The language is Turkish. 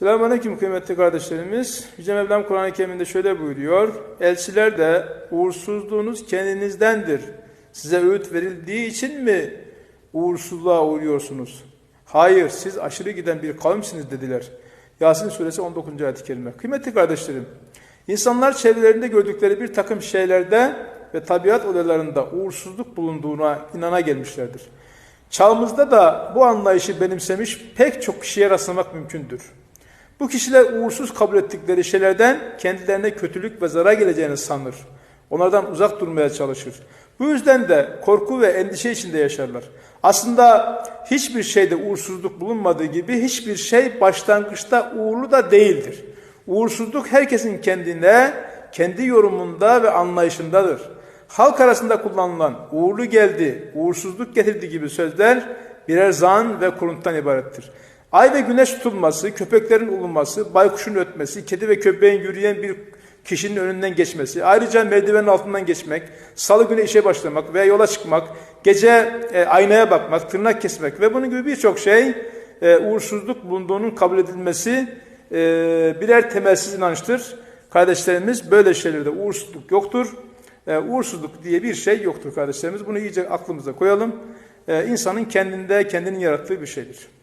Selamünaleyküm kıymetli kardeşlerimiz. Yüce Mevlam Kur'an-ı Kerim'de şöyle buyuruyor. Elçiler de uğursuzluğunuz kendinizdendir. Size öğüt verildiği için mi uğursuzluğa uğruyorsunuz? Hayır siz aşırı giden bir kavimsiniz dediler. Yasin suresi 19. ayet-i kerime. Kıymetli kardeşlerim, insanlar çevrelerinde gördükleri bir takım şeylerde ve tabiat olaylarında uğursuzluk bulunduğuna inana gelmişlerdir. Çağımızda da bu anlayışı benimsemiş pek çok kişiye rastlamak mümkündür. Bu kişiler uğursuz kabul ettikleri şeylerden kendilerine kötülük ve zarar geleceğini sanır. Onlardan uzak durmaya çalışır. Bu yüzden de korku ve endişe içinde yaşarlar. Aslında hiçbir şeyde uğursuzluk bulunmadığı gibi hiçbir şey başlangıçta uğurlu da değildir. Uğursuzluk herkesin kendine, kendi yorumunda ve anlayışındadır. Halk arasında kullanılan uğurlu geldi, uğursuzluk getirdi gibi sözler birer zan ve kuruntudan ibarettir. Ay ve güneş tutulması, köpeklerin ulunması, baykuşun ötmesi, kedi ve köpeğin yürüyen bir kişinin önünden geçmesi, ayrıca merdivenin altından geçmek, salı günü işe başlamak veya yola çıkmak, gece e, aynaya bakmak, tırnak kesmek ve bunun gibi birçok şey e, uğursuzluk bulunduğunun kabul edilmesi e, birer temelsiz inançtır. Kardeşlerimiz böyle şeylerde uğursuzluk yoktur. E, uğursuzluk diye bir şey yoktur kardeşlerimiz. Bunu iyice aklımıza koyalım. E, insanın kendinde kendinin yarattığı bir şeydir.